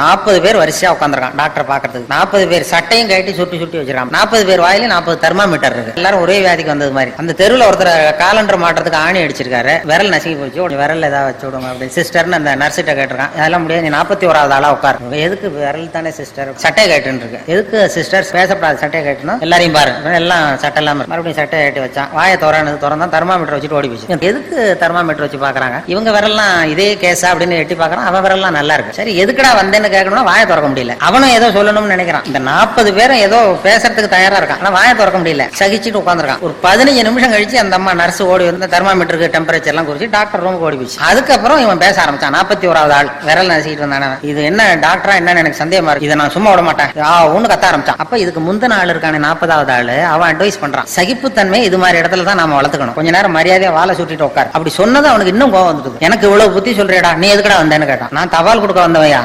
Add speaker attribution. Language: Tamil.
Speaker 1: நாற்பது பேர் வரிசையா உட்காந்துருக்கான் டாக்டர் பாக்குறதுக்கு நாற்பது பேர் சட்டையும் கட்டி சுட்டி சுட்டி வச்சிருக்கான் நாற்பது பேர் வாயிலும் நாற்பது தெர்மாமீட்டர் இருக்கு. எல்லாரும் ஒரே வியாதிக்கு வந்தது மாதிரி. அந்த தெருவில் ஒருத்தர் காலண்டர் மாட்டுறதுக்கு ஆணி அடிச்சிருக்காரு. விரல் நசுக்கி போச்சு. உடனே விரல் ஏதாவது வச்சு விடுங்க அப்படி சிஸ்டர்னு அந்த நர்ஸ்கிட்ட கேட்டிருக்கான். அதெல்லாம் முடியாது. நீ நாற்பத்தி ஓராவது ஆளா உட்காரு. எதுக்கு விரல் தானே சிஸ்டர் சட்டை கேட்டுன்னு இருக்கு. எதுக்கு சிஸ்டர் பேசப்படாது சட்டையை கேட்டணும் எல்லாரையும் பாரு. எல்லாம் சட்டை இல்லாம மறுபடியும் சட்டையை கட்டி வச்சான். வாயை திறனது திறந்தா தெர்மாமீட்டர் வச்சுட்டு ஓடி போச்சு. எதுக்கு தெர்மாமீட்டர் வச்சு பாக்குறாங்க இவங்க விரல்லாம் இதே கேஸா அப்படின்னு எட்டி பாக்குறான் அவன் விரல்லாம் நல்லா இருக்கு. சரி எதுக்கடா வந்தேன் வந்தேன்னு கேட்கணும்னா வாயை திறக்க முடியல. அவனும் ஏதோ சொல்லணும்னு நினைக்கிறான். இந்த நாற்பது பேரும் ஏதோ பேசுறதுக்கு தயாரா இருக்கான். ஆனா வாயை திறக்க முடியல. சகிச்சுட்டு உட்காந்துருக்கான் ஒரு பதினஞ்சு நிமிஷம் கழிச்சு அந்த அம்மா நர்ஸ் ஓடி வந்து தெர்மாமீட்டருக்கு டெம்பரேச்சர் எல்லாம் குறிச்சு டாக்டர் ரூமுக்கு ஓடி போச்சு. அதுக்கப்புறம் இவன் பேச ஆரம்பிச்சான். நாற்பத்தி ஓராவது ஆள். விரல் நசிக்கிட்டு இருந்தான இது என்ன டாக்டரா என்னன்னு எனக்கு சந்தேகமா இருக்கு. இதை நான் சும்மா விட மாட்டேன். ஆ ஒண்ணு கத்த ஆரம்பிச்சான். அப்ப இதுக்கு முந்தின ஆள் இருக்கான நாற்பதாவது ஆளு. அவன் அட்வைஸ் பண்றான். சகிப்புத்தன்மை இது மாதிரி இடத்துல தான் நாம வளர்த்துக்கணும். கொஞ்ச நேரம் மரியாதையா வாழை சுட்டிட்டு உட்கார். அப்படி சொன்னது அவனுக்கு இன்னும் கோவம் வந்துட்டு எனக்கு இவ்வளவு புத்தி சொல்றியடா. நீ எதுக்கடா வந்தேன்னு கேட்டான். நான் தபால் கொடுக்க வந்தவையா